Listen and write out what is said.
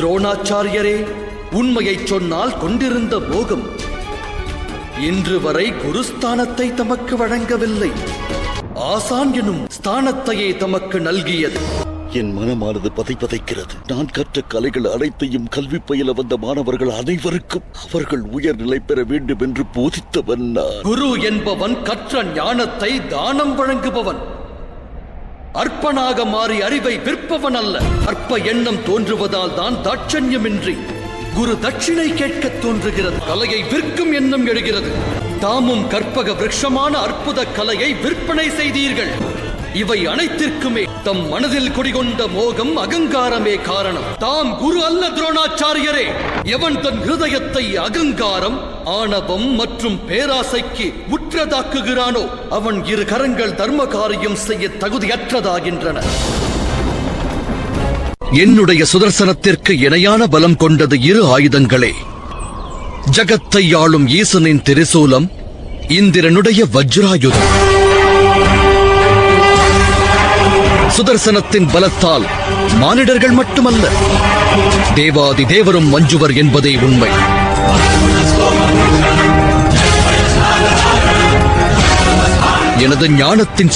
துரோணாச்சாரியரே உண்மையைச் சொன்னால் கொண்டிருந்த மோகம் இன்று வரை குருஸ்தானத்தை தமக்கு வழங்கவில்லை. ஆசான் எனும் ஸ்தானத்தையே தமக்கு நல்கியது. என் மனமானது பதைபதைக்கிறது நான் கற்ற கலைகள் அனைத்தையும் கல்வி பயில வந்த மாணவர்கள் அனைவருக்கும் அவர்கள் உயர்நிலை பெற வேண்டும் என்று போதித்தவன் குரு என்பவன் கற்ற ஞானத்தை தானம் வழங்குபவன். அற்பனாக மாறி அறிவை விற்பவன் அல்ல. அற்ப எண்ணம் தோன்றுவதால் தான் தாட்சண்யமின்றி. குரு தட்சிணை கேட்க தோன்றுகிறது. கலையை விற்கும் எண்ணம் எழுகிறது. தாமும் கற்பக விரக்ஷமான அற்புத கலையை விற்பனை செய்தீர்கள். இவை அனைத்திற்குமே தம் மனதில் குடிகொண்ட மோகம் அகங்காரமே காரணம். தாம் குரு அல்ல துரோணாச்சாரியரே. எவன் தன் ஹிருதயத்தை அகங்காரம் ஆணவம் மற்றும் பேராசைக்கு உற்றதாக்குகிறானோ அவன் இரு கரங்கள் தர்ம காரியம் செய்ய தகுதியற்றதாகின்றன. என்னுடைய சுதர்சனத்திற்கு இணையான பலம் கொண்டது இரு ஆயுதங்களே. ஜகத்தை ஆளும் ஈசனின் திரிசூலம் இந்திரனுடைய வஜ்ராயுதம். சுதர்சனத்தின் பலத்தால் மானிடர்கள் மட்டுமல்ல தேவாதி தேவரும் மஞ்சுவர் என்பதே உண்மை. எனது ஞானத்தின்